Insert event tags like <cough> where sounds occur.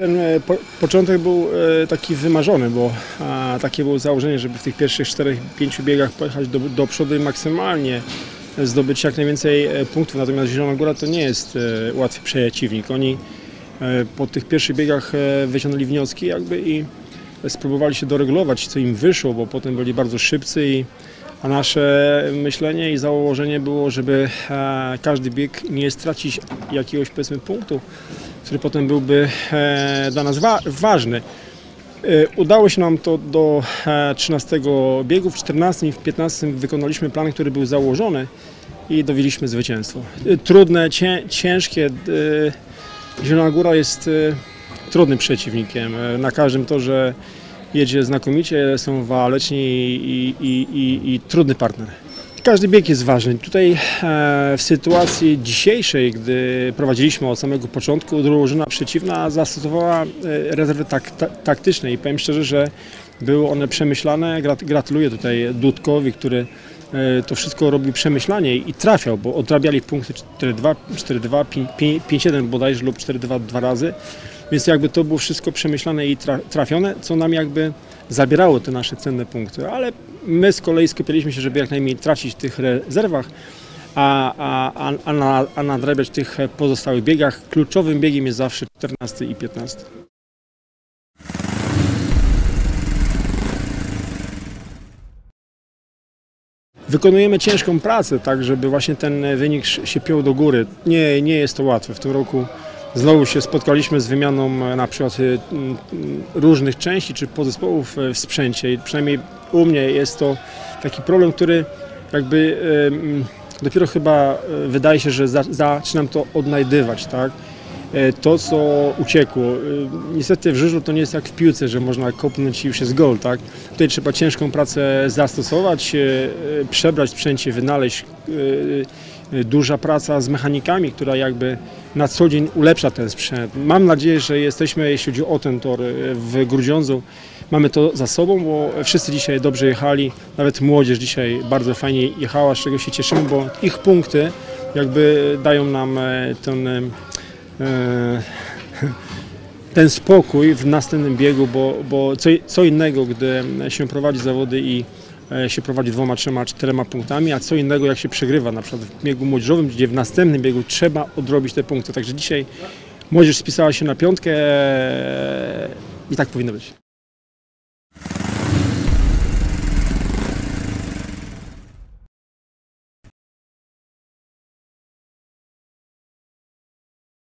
Ten e, po, początek był e, taki wymarzony, bo a, takie było założenie, żeby w tych pierwszych 4-5 biegach pojechać do, do przodu i maksymalnie zdobyć jak najwięcej e, punktów. Natomiast Zielona Góra to nie jest e, łatwy przeciwnik. Oni e, po tych pierwszych biegach e, wyciągnęli wnioski jakby i spróbowali się doregulować, co im wyszło, bo potem byli bardzo szybcy i a nasze myślenie i założenie było, żeby e, każdy bieg nie stracić jakiegoś powiedzmy punktu, który potem byłby e, dla nas wa ważny. E, Udało się nam to do e, 13 biegu, w 14 i w 15 wykonaliśmy plan, który był założony i dowiedzieliśmy zwycięstwo. Trudne, cię, ciężkie. Zielona Góra jest trudnym przeciwnikiem. Na każdym torze jedzie znakomicie, są waleczni i, i, i, i trudny partner. Każdy bieg jest ważny. Tutaj e, w sytuacji dzisiejszej, gdy prowadziliśmy od samego początku, drużyna przeciwna zastosowała e, rezerwy tak, ta, taktyczne i powiem szczerze, że były one przemyślane. Grat, gratuluję tutaj Dudkowi, który e, to wszystko robił przemyślanie i trafiał, bo odrabiali punkty 4-2, 4-2, 5-1 bodajże lub 4-2 dwa razy. Więc jakby to było wszystko przemyślane i tra- trafione, co nam jakby zabierało te nasze cenne punkty. Ale my z kolei skupialiśmy się, żeby jak najmniej tracić w tych rezerwach, a, a, a, na, a nadrabiać tych pozostałych biegach. Kluczowym biegiem jest zawsze 14 i 15. Wykonujemy ciężką pracę, tak żeby właśnie ten wynik się piął do góry. Nie, nie jest to łatwe. W tym roku znowu się spotkaliśmy z wymianą e, na przykład e, różnych części czy podzespołów e, w sprzęcie i przynajmniej u mnie jest to taki problem, który jakby dopiero chyba wydaje się, że za, zaczynam to odnajdywać, tak? E, To, co uciekło. E, Niestety w żużlu to nie jest jak w piłce, że można kopnąć i już jest gol, tak? Tutaj trzeba ciężką pracę zastosować, e, przebrać sprzęcie, wynaleźć. Duża praca z mechanikami, która jakby na co dzień ulepsza ten sprzęt. Mam nadzieję, że jesteśmy, jeśli chodzi o ten tor w Grudziądzu, mamy to za sobą, bo wszyscy dzisiaj dobrze jechali, nawet młodzież dzisiaj bardzo fajnie jechała, z czego się cieszymy, bo ich punkty jakby dają nam ten, <laughs> ten spokój w następnym biegu, bo, bo co, co innego, gdy się prowadzi zawody i e, się prowadzi dwoma, trzema, czterema punktami, a co innego jak się przegrywa na przykład w biegu młodzieżowym, gdzie w następnym biegu trzeba odrobić te punkty. Także dzisiaj młodzież spisała się na piątkę e, i tak powinno być.